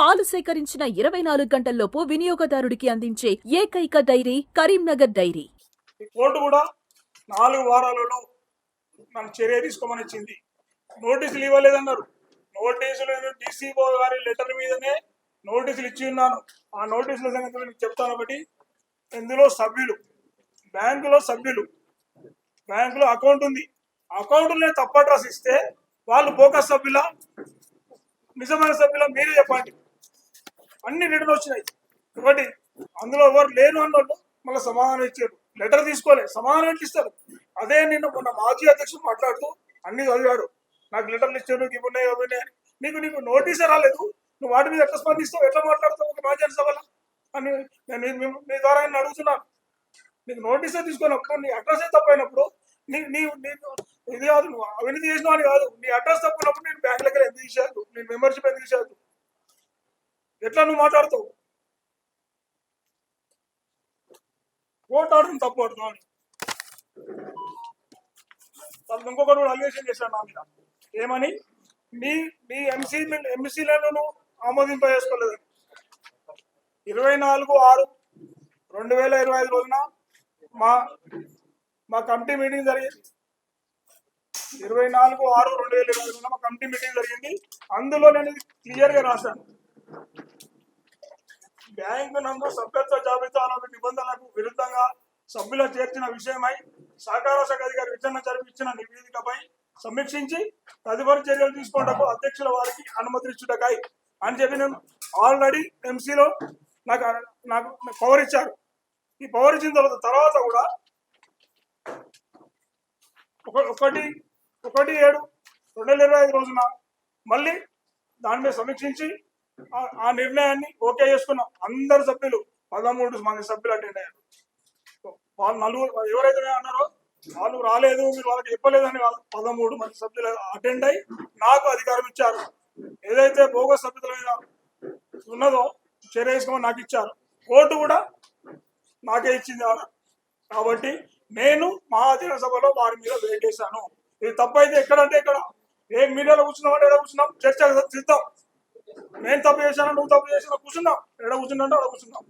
పాలు సేకరించిన ఇరవై నాలుగు గంటల్లోపు వినియోగదారుడికి అందించే ఏకైక డైరీ కరీంనగర్ డైరీ. కోర్టు కూడా నాలుగు వారాలలో నన్ను చర్య తీసుకోమని ఇచ్చింది నోటీసులు ఇవ్వలేదన్నారు. నోటీసులు డీసీఓ గారి లెటర్ మీదనే నోటీసులు ఇచ్చి ఉన్నాను. ఆ నోటీసుల సంగతి మీకు చెప్తాను ఒకటి ఇందులో సభ్యులు బ్యాంకులో సభ్యులు బ్యాంకులో అకౌంట్ ఉంది. అకౌంట్లో తప్ప అడ్రస్ ఇస్తే వాళ్ళు ఫోకస్ సభ్యుల నిజమైన సభ్యుల మీరే చెప్పండి. అన్ని రిటర్న్ వచ్చినాయి. ఒకటి అందులో ఎవరు లేను అన్నోళ్ళు మళ్ళీ సమాధానం ఇచ్చారు. లెటర్ తీసుకోలే సమాధానం ఇస్తారు? అదే నిన్న మొన్న మాజీ అధ్యక్షుడు మాట్లాడుతూ అన్ని చదివాడు. నాకు లెటర్లు ఇచ్చారు ఇవి ఉన్నాయి అవి ఉన్నాయి అని. నీకు నీకు నోటీసే రాలేదు. నువ్వు వాటి మీద ఎట్లా స్పందిస్తావు? ఎట్లా మాట్లాడతావు ఒక మాజీ సభలో అని నేను మీ- ద్వారా ఆయన అడుగుతున్నాను. నీకు నోటీసే ఒక్క నీ అడ్రస్ తప్పైనప్పుడు నీ నీ నేను ఇది కాదు నువ్వు అవినీతి చేసిన కాదు. నీ అడ్రస్ తప్పినప్పుడు నేను బ్యాంక్ దగ్గర ఎందుకు తీసేయద్దు నేను మెంబర్షిప్ ఎందుకు తీసేయద్దు ఎట్లా నువ్వు మాట్లాడుతావు? ఓటు ఆడడం తప్పు ఆడుతావు అని. ఇంకొకటి కూడా అలిగేషన్ చేశాడు నా మీద. ఏమని? మీ మీ ఎంసీ ఎంసీలను ఆమోదింప చేసుకోలేదు ఇరవై నాలుగు ఆరు రెండు వేల ఇరవై ఐదు రోజున మా మా కమిటీ మీటింగ్ జరిగింది. ఇరవై నాలుగు ఆరు రెండు వేల ఇరవై రోజున మా కమిటీ మీటింగ్ జరిగింది. అందులో నేను క్లియర్గా రాశాను. బ్యాంకు నందు సభ్యత్వ జాబితాలో నిబంధనలకు విరుద్ధంగా సభ్యుల చేర్చిన విషయమై సహకార శాఖ అధికారి విచారణ జరిపించిన నివేదికపై సమీక్షించి తదుపరి చర్యలు తీసుకోవడానికి అధ్యక్షుల వారికి అనుమతించుటకాయి అని చెప్పి నేను ఆల్రెడీ ఎంసీలో నాకు నాకు పవర్ ఇచ్చారు. ఈ పవర్ ఇచ్చిన తర్వాత తర్వాత కూడా ఒక- ఒకటి ఒకటి ఏడు రెండు వేల ఇరవై ఐదు రోజున మళ్ళీ దాని మీద సమీక్షించి ఆ- నిర్ణయాన్ని ఓకే చేసుకున్నాం అందరు సభ్యులు పదమూడు మంది సభ్యులు అటెండ్ అయ్యారు. వాళ్ళు నలుగురు ఎవరైతే అన్నారో వాళ్ళు రాలేదు మీరు వాళ్ళకి చెప్పలేదని పదమూడు మంది సభ్యులు అటెండ్ అయ్యి నాకు అధికారం ఇచ్చారు. ఏదైతే భోగ సభ్యుల మీద ఉన్నదో చర్య నాకు ఇచ్చారు. కోర్టు కూడా నాకే ఇచ్చింది కాబట్టి నేను మహాజన సభలో వారి మీద వేటేశాను. ఇది తప్పైతే ఎక్కడంటే ఇక్కడ ఏ మీడియాలో కూర్చున్నాం అంటే ఎక్కడ కూర్చున్నాం చర్చ సిద్ధం. నేను తప్పు చేశాను? నువ్వు తప్పు చేసినా కూర్చున్నాం. ఎక్కడ కూర్చున్నా అంటే అక్కడ కూర్చున్నాం.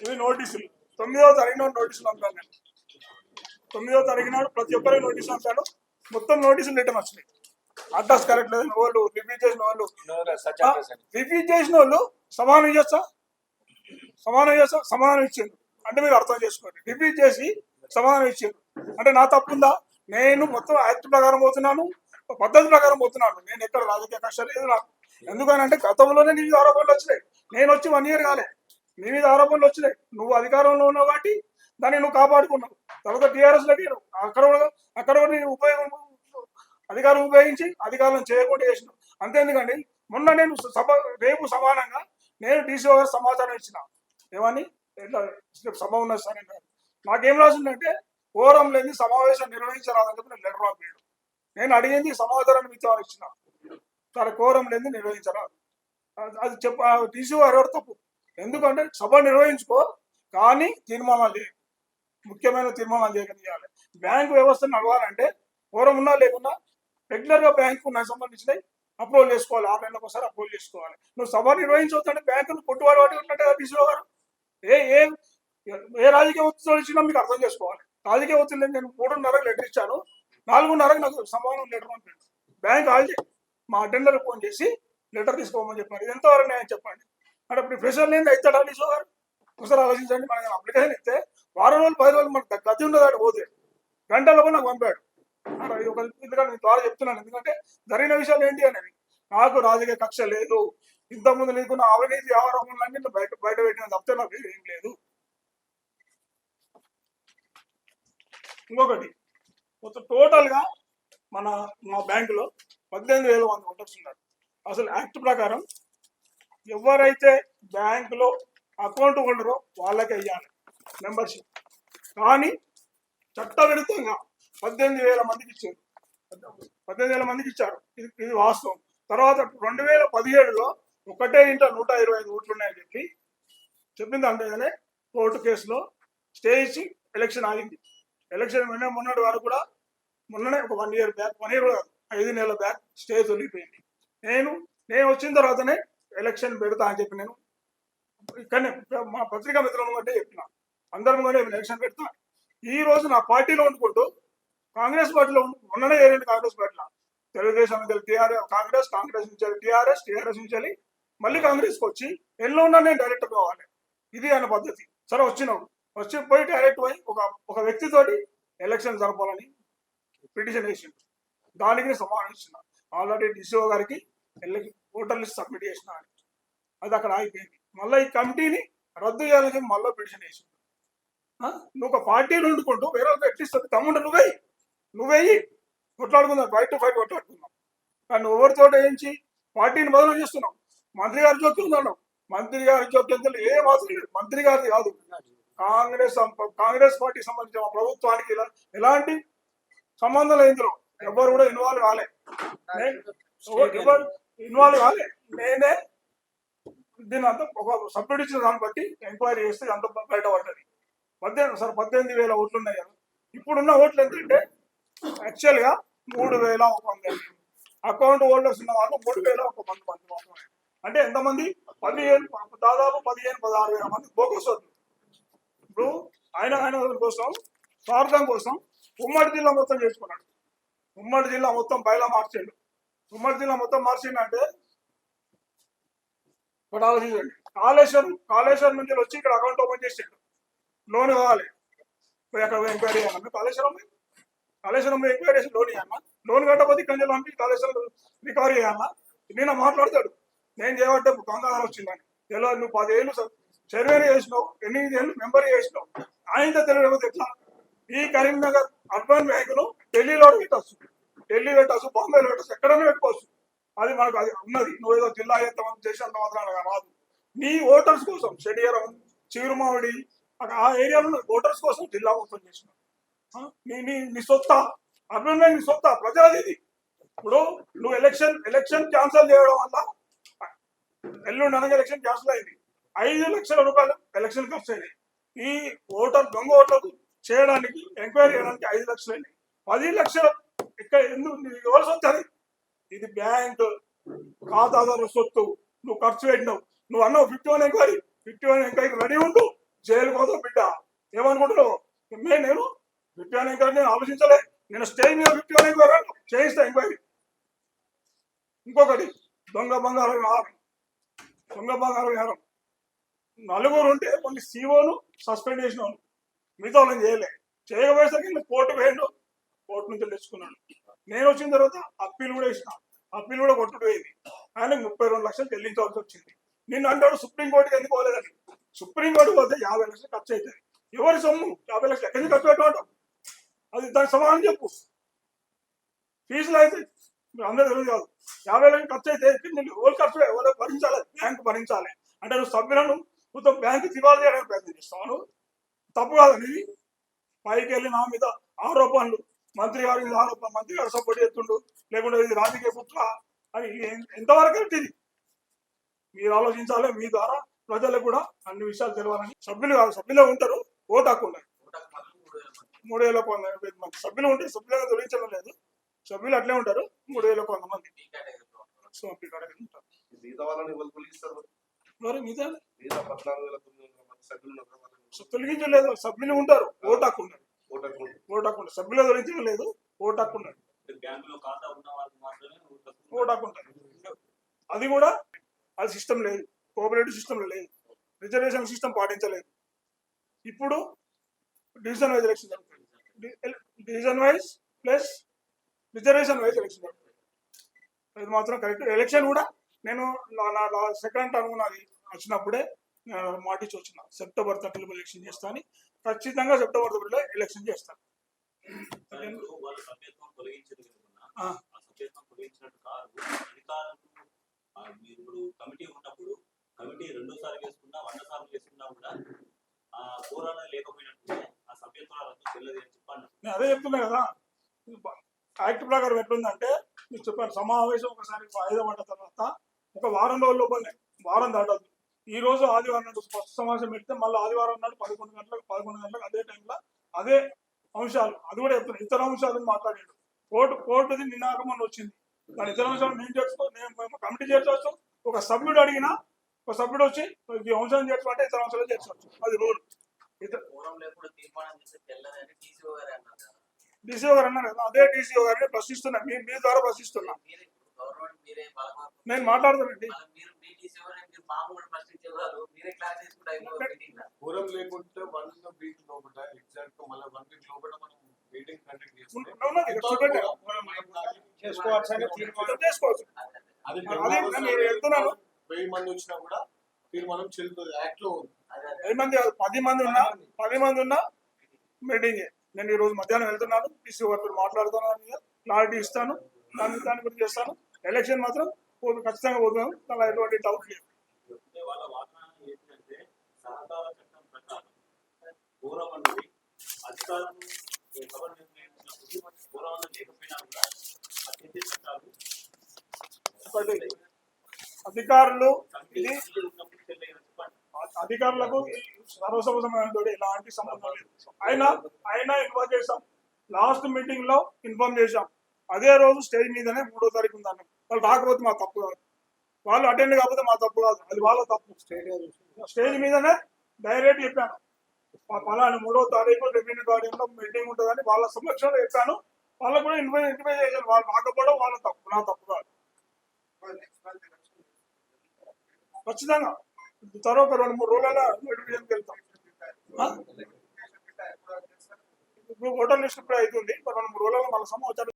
ఇవి నోటీసులు. తొమ్మిదవ తారీఖు నాడు నోటీసులు పంపాను నేను. తొమ్మిదవ తారీఖు నాడు ప్రతి ఒక్కరికి నోటీసులు పంపాను. మొత్తం నోటీసులు రిటర్న్ వచ్చినాయి. అడ్రస్ కరెక్ట్ లేదు. వాళ్ళు రిపీట్ చేసిన వాళ్ళు. రిపీట్ చేసిన వాళ్ళు సమానం చేస్తా సమానం చేస్తా సమాధానం ఇచ్చిండు అంటే మీరు అర్థం చేసుకోండి. రిపీట్ చేసి సమాధానం ఇచ్చిండు అంటే నా తప్పుందా నేను మొత్తం యాక్ట్ ప్రకారం పోతున్నాను. పద్ధతి ప్రకారం పోతున్నాను నేను ఎక్కడ రాజకీయ కష్టాలు లేదు నాకు. ఎందుకనంటే గతంలోనే నీ మీద ఆరోపణలు వచ్చినాయి. నేను వచ్చి వన్ ఇయర్ కాలే. నీ మీద ఆరోపణలు వచ్చినాయి. నువ్వు అధికారంలో ఉన్నావు కాబట్టి దాన్ని నువ్వు కాపాడుకున్నావు. తర్వాత టీఆర్ఎస్ లకి అక్కడ అక్కడ ఉపయోగం అధికారం ఉపయోగించి అధికారం చేయకుండా చేసినావు అంతే ఎందుకండి మొన్న నేను సభ రేపు సమానంగా నేను డీసీ గారు సమాచారం ఇచ్చిన. ఏమని? ఇట్లా సభ ఉన్నది సార్ నాకేం రాసిందంటే ఓరం లేని సమావేశం నిర్వహించరాదని చెప్పి నేను లెటర్ రాపాడు నేను అడిగింది సమాచారాన్ని మీతో ఇచ్చిన. తన కోరం లేని నిర్వహించరా అది- చెప్ప డీసీఓ ఎవరు తప్పు? ఎందుకంటే సభ నిర్వహించుకో కానీ తీర్మానాలు చేయాలి ముఖ్యమైన తీర్మానాలు చేయాలి బ్యాంకు వ్యవస్థ నడవాలంటే కోరం ఉన్నా లేకున్నా రెగ్యులర్గా బ్యాంకు నాకు సంబంధించినవి అప్రూవల్ చేసుకోవాలి. ఆన్లైన్లో ఒకసారి అప్రూవల్ చేసుకోవాలి. నువ్వు సభ నిర్వహించవద్దంటే బ్యాంకులు కొట్టువాడు వాటి ఉన్నట్టు డీసీఓ గారు ఏ ఏ ఏ రాజకీయ ఒత్తిడి వచ్చినా మీకు అర్థం చేసుకోవాలి. రాజకీయ ఒత్తిడి నేను మూడున్నర లెటర్ ఇచ్చాను. నాలుగున్నరకు నాకు సమానం లెటర్ పంపాడు బ్యాంక్ ఆల్రెడీ మా అటెండర్ ఫోన్ చేసి లెటర్ తీసుకోమని చెప్పారు. ఎంతవరకు నేను చెప్పండి? అంటే ఇప్పుడు ప్రెషర్ లేని అవుతాడా డీసీఓ గారు ఒకసారి ఆలోచించండి మనకి అప్లికేషన్ ఇస్తే వారం రోజులు పది రోజులు మనకు గతి ఉండదు పోతే. గంటలో నాకు పంపాడు. అలా ఒక ఎందుకంటే నేను ద్వారా చెప్తున్నాను. ఎందుకంటే జరిగిన విషయాలు ఏంటి అనేది. నాకు రాజకీయ కక్ష లేదు. ఇంతకుముందు నీకున్న అవినీతి ఆరోపణలన్నీ బయట బయట పెట్టిన తప్పితే నాకు ఏం లేదు. ఇంకొకటి మొత్తం టోటల్గా మన మా బ్యాంకులో పద్దెనిమిది వేల వంద ఓటర్స్ ఉన్నారు. అసలు యాక్ట్ ప్రకారం ఎవరైతే బ్యాంకులో అకౌంట్ ఉండరో వాళ్ళకే అయ్యాలి మెంబర్షిప్ కానీ చట్టవిరుద్ధంగా పద్దెనిమిది వేల మందికి ఇచ్చారు. పద్దెనిమిది వేల మందికి ఇచ్చారు. ఇది ఇది వాస్తవం. తర్వాత రెండు వేల పదిహేడులో ఒకటే ఇంట్లో నూట ఇరవై ఐదు ఓట్లు ఉన్నాయని చెప్పి చెప్పింది అంటేనే కోర్టు కేసులో స్టే ఇచ్చి ఎలక్షన్ ఆగింది. ఎలక్షన్ మొన్నటి వరకు కూడా మొన్ననే ఒక one year back one year కూడా ఐదు నెలల బ్యాక్ స్టే తొలిగిపోయింది. నేను నేను వచ్చిన తర్వాతనే ఎలక్షన్ పెడతా అని చెప్పి నేను ఇక్కడనే మా పత్రికా మిత్రుల అంటే చెప్పిన. అందరం కూడా ఎలక్షన్ పెడతా. ఈ రోజు నా పార్టీలో ఉండుకుంటూ కాంగ్రెస్ పార్టీలో మొన్ననే ఏరండి కాంగ్రెస్ పార్టీలో తెలుగుదేశం నుంచి టీఆర్ఎస్ కాంగ్రెస్ కాంగ్రెస్ నుంచి టీఆర్ఎస్ టీఆర్ఎస్ నుంచి వెళ్ళి మళ్ళీ కాంగ్రెస్కి వచ్చి ఎల్లో ఉన్నా నేను డైరెక్ట్ పోవాలి. ఇది అనే పద్ధతి. సరే వచ్చినావు వచ్చి పోయి డైరెక్ట్ పోయి ఒక ఒక వ్యక్తితోటి ఎలక్షన్ జరపాలని పిటిషన్ వేసిండు. దానికి సమాధానం ఇచ్చిన ఆల్రెడీ డిసిఓ గారికి వెళ్ళి ఓటర్ లిస్ట్ సబ్మిట్ చేసిన అని. అది అక్కడ ఆగిపోయింది. మళ్ళీ ఈ కమిటీని రద్దు చేయాలని మళ్ళీ పిటిషన్ వేసిండు. నువ్వు ఒక పార్టీలు వండుకుంటూ వేరే వాళ్ళకి ఎట్టిస్తుంది తమ్ముడు నువ్వే నువ్వేయి కొట్లాడుకుందాం. ఫైట్ టు ఫైట్ కొట్లాడుకుందాం. కానీ ఎవరితో వేయించి పార్టీని బదులు చేస్తున్నావు? మంత్రి గారి జోక్యం ఉన్నాడు మంత్రి గారి జోక్యం తెలియదు. ఏ మాత్రం లేదు. మంత్రి గారిది కాదు. కాంగ్రెస్ సం- కాంగ్రెస్ పార్టీ సంబంధించిన ప్రభుత్వానికి ఇలా- ఎలాంటి సంబంధం లేదు ఇందులో. ఎవరు కూడా ఇన్వాల్వ్ కాలే. ఎవరు- ఇన్వాల్వ్ కాలే. నేనే దీని అంతా ఒక సబ్మిట్ ఇచ్చిన దాన్ని బట్టి ఎంక్వైరీ చేస్తే అంత బయట పడ్డది. పద్దెనిమిది సార్ పద్దెనిమిది వేల ఓట్లు ఉన్నాయి కదా. ఇప్పుడున్న ఓట్లు ఎంతంటే యాక్చువల్గా మూడు వేల ఒక వంద. అకౌంట్ హోల్డర్స్ ఉన్న వాళ్ళు మూడు వేల ఒక వంద మంది మాత్రమే. అంటే ఎంతమంది? పదిహేను దాదాపు పదిహేను పదహారు వేల మంది బోకస్ వద్దు ఇప్పుడు ఆయన ఆయన కోసం స్వార్థం కోసం ఉమ్మడి జిల్లా మొత్తం చేసుకున్నాడు. ఉమ్మడి జిల్లా మొత్తం బయలా మార్చిండు. ఉమ్మడి జిల్లా మొత్తం మార్చిండు అంటే ఇప్పుడు ఆలోచించండి. కాళేశ్వరం కాళేశ్వరం నుంచి వచ్చి ఇక్కడ అకౌంట్ ఓపెన్ చేసిండు లోన్ కావాలి. పోయి అక్కడ ఎంక్వైరీ చేయాలన్నా. కాళేశ్వరం కాళేశ్వరం ఎంక్వైరీ చేసి లోన్ ఇవ్వాలన్నా లోన్ కట్టకపోతే ఇక్కడ నుంచి పంపి కాళేశ్వరం రికవరీ చేయాలన్నా? నేను మాట్లాడతాడు. నేను చేయబట్టే గంగాధరం వచ్చిందని. తెలియదు నువ్వు పదేళ్ళు సర్వేని చేసినావు ఎనిమిది ఏళ్ళు మెంబర్ చేసినావు. ఆయనతో తెలియకపోతే ఎట్లా? ఈ కరీంనగర్ అర్బన్ బ్యాంకును ఢిల్లీలో పెట్టచ్చు. ఢిల్లీ పెట్టచ్చు బాంబేలో పెట్టచ్చు ఎక్కడైనా పెట్టుకోవచ్చు. అది మనకు అది ఉన్నది. నువ్వు ఏదో జిల్లా ఎంతమంది చేసినంత మాత్రాన రాదు నీ ఓటర్స్ కోసం షడియరం చిరుమావిడి అక్కడ ఆ ఏరియాలో ఓటర్స్ కోసం జిల్లా మొత్తం చేసిన. నీ నీ నీ సొత్త అర్బన్ బ్యాంక్ నీ సొత్త ప్రజలది ఇది ఇప్పుడు నువ్వు ఎలక్షన్ ఎలక్షన్ క్యాన్సిల్ చేయడం వల్ల ఎల్లుండి అనగా ఎలక్షన్ క్యాన్సిల్ అయింది. ఐదు లక్షల రూపాయలు ఎలక్షన్ ఖర్చు అయినాయి. ఈ ఓటర్ దొంగ ఓట్లకు చేయడానికి ఎంక్వైరీ చేయడానికి ఐదు లక్షలు అయినాయి పది లక్షలు ఇక్కడ ఎందుకు నీకు ఎవరు సొత్తు అది? ఇది బ్యాంక్ ఖాతాదారు సొత్తు. నువ్వు ఖర్చు పెట్టినావు. నువ్వు అన్నావు fifty one enquiry. Fifty one enquiry ready ఉండు. జైలు కోసం బిడ్డ. ఏమనుకుంటున్నావు? మే నేను ఫిఫ్టీ వన్ ఎంక్వైరీ నేను ఆలోచించలే. నేను స్టేజ్ మీద ఫిఫ్టీ వన్ ఎంక్వైరీ చేయిస్తా ఎంక్వైరీ. ఇంకొకటి దొంగ బంగారం వ్యవహారం దొంగ బంగారం వ్యవహారం నలుగురు ఉంటే కొన్ని సీఓను సస్పెండ్ చేసిన వాళ్ళు. మిగతా వాళ్ళని చేయలే. చేయకపోయేసరికి కోర్టు వేయండు కోర్టు నుంచి తెచ్చుకున్నాడు. నేను వచ్చిన తర్వాత అప్పీల్ కూడా ఇచ్చిన అప్పీల్ కూడా కొట్టుడు పోయింది ఆయన ముప్పై రెండు లక్షలు చెల్లించవలసి వచ్చింది. నిన్ను అంటాడు సుప్రీంకోర్టుకి ఎందుకు పోలేదని. సుప్రీంకోర్టు పోతే యాభై లక్షలు ఖర్చు అవుతుంది ఎవరి సొమ్ము? యాభై లక్షలు ఎక్కడి నుంచి ఖర్చు పెట్టమంటావు? అది దానికి సమాధానం చెప్పు. ఫీజులు అయితే అందరూ తెలియదు కాదు. యాభై లక్షలు ఖర్చు అయితే నేను ఎవరు ఖర్చు ఎవరో భరించాలి? బ్యాంకు భరించాలి. అంటే నువ్వు సభ్యులను మొత్తం బ్యాంకు దివాళా చేయడానికి ప్రయత్నం చేస్తాను తప్పు కాదు ఇది పైకి వెళ్ళి నా మీద ఆరోపణలు. మంత్రి గారి మీద ఆరోపణ మంత్రి గారు సపోర్ట్ చేస్తుండు. లేకుంటే ఇది రాజకీయ పుత్ర అని ఎంతవరకు అంటే ఇది? మీరు ఆలోచించాలి మీ ద్వారా ప్రజలకు కూడా అన్ని విషయాలు తెలవాలని. సభ్యులు కాదు సభ్యులే ఉంటారు. ఓటు హక్కు ఉన్నాయి మూడు వేల కొంత మంది సభ్యులు ఉంటే సభ్యులుగా తొలగించడం లేదు. సభ్యులు అట్లే ఉంటారు. మూడు వేల కొంత మంది ఉంటారు? మరి మిగతా పద్నాలుగు వేల తొమ్మిది వందల మంది సభ్యులు తొలగించలేదు సభ్యులు ఉంటారు ఓటు హక్కు ఉన్నారు ఓటర్లు ఉంటారు. ఓటు హక్కు సభ్యులు తొలగించడం లేదు ఓటు హక్కు ఉన్నారు బ్యాంకులో ఖాతా ఉన్న వారికి మాత్రమే ఓటు హక్కు అది కూడా అది సిస్టమ్ లేదు కోఆపరేటివ్ సిస్టంలో లేదు రిజర్వేషన్ సిస్టమ్ పాటించలేదు. ఇప్పుడు division wise election division wise plus reservation wise election జరుగుతుంది. ఇది మాత్రం కరెక్ట్ ఎలక్షన్ కూడా నేను నా నా సెకండ్ టర్మ్ నాది వచ్చినప్పుడే మాటిచ్చి వచ్చిన సెప్టెంబర్ థర్టీలో ఎలక్షన్ చేస్తా అని ఖచ్చితంగా సెప్టెంబర్ థర్టీలో ఎలక్షన్ చేస్తాను మీరు కమిటీ ఉన్నప్పుడు కమిటీ రెండోసారి వంద సార్లు కూడా ఆ పోరాటం లేకపోయినట్టు ఆ సభ్యత్వం రద్దు చెల్లదు అని చెప్పాను నేను అదే చెప్తున్నా కదా. యాక్ట్ ప్రకారం ఎట్లుందంటే మీకు చెప్పాను సమావేశం ఒకసారి వాయిదా పడ్డ తర్వాత ఒక వారం రోజుల లోపలనే వారం దాటదు ఈ రోజు ఆదివారం నాడు ఫస్ట్ సమావేశం పెడితే మళ్ళీ ఆదివారం నాడు పదకొండు గంటలకు పదకొండు గంటలకు అదే టైంలో అదే అంశాలు అది కూడా చెప్తున్నా ఇతర అంశాలను మాట్లాడాడు. కోర్టు కోర్టుది నినాకం అని వచ్చింది. దాని ఇతర అంశాలు మేము చేసుకో నేను మేము కమిటీ చేర్చవచ్చు ఒక సభ్యుడు అడిగినా ఒక సభ్యుడు వచ్చి ఈ అంశాలు చేర్చుకుంటే ఇతర అంశాలు చేర్చవచ్చు అది రూల్. డీసీఓ గారు అన్నారు కదా. అదే డీసీఓ గారిని ప్రశ్నిస్తున్నా మీ మీ ద్వారా ప్రశ్నిస్తున్నా. నేను మాట్లాడతానండి. లేకుంటే వన్ వీక్ లోపల ఎగ్జాక్ట్ మళ్ళీ వన్ వీక్ లోపల మనం మీటింగ్ కండక్ట్ చేసుకోవచ్చు నేను వెళ్తున్నాను. వెయ్యి మంది వచ్చినా కూడా తీర్మానం చెల్లుతుంది. యాక్ట్లో ఉంది. అదే, అదే. పది మంది కాదు, పది మంది ఉన్నా పది మంది. ఉన్నా మీటింగ్ నేను ఈ రోజు మధ్యాహ్నం వెళ్తున్నాను. పీసీ వర్క్ మాట్లాడుతున్నాను. క్లారిటీ ఇస్తాను. దాని దాని గురించి చేస్తాను. ఎలక్షన్ మాత్రం పోదు ఖచ్చితంగా పోతున్నాను దానిలో ఎటువంటి డౌట్ లేదు. అధికారులు ఇది అధికారులకు సర్వసమసమైన ఎలాంటి సంబంధం లేదు. అయినా అయినా ఇన్వాల్వ్ చేసాం లాస్ట్ మీటింగ్లో ఇన్ఫార్మ్ చేశాం. అదే రోజు స్టేజ్ మీదనే మూడో తారీఖు ఉందన్న వాళ్ళు రాకపోతే మా తప్పు కాదు. వాళ్ళు అటెండ్ కాకపోతే మా తప్పు కాదు. అది వాళ్ళ తప్పు. స్టేజ్ మీదనే డైరెక్ట్ చెప్పాను. మా పలాని మూడో తారీఖు రెవెన్యూ గార్డెన్లో మీటింగ్ ఉంటుందని వాళ్ళ సమక్షంలో చెప్పాను. వాళ్ళకు కూడా ఇన్వై ఇన్వై చేశాను వాళ్ళు రాకపోవడం వాళ్ళ తప్పు నా తప్పు కాదు. ఖచ్చితంగా. తర్వాత రెండు మూడు రోజులలో నోటిఫికేషన్కి వెళ్తాం. ఇప్పుడు ఓటర్ లిస్ట్ ఇప్పుడు అవుతుంది రెండు మూడు రోజుల్లో మన సమాచారం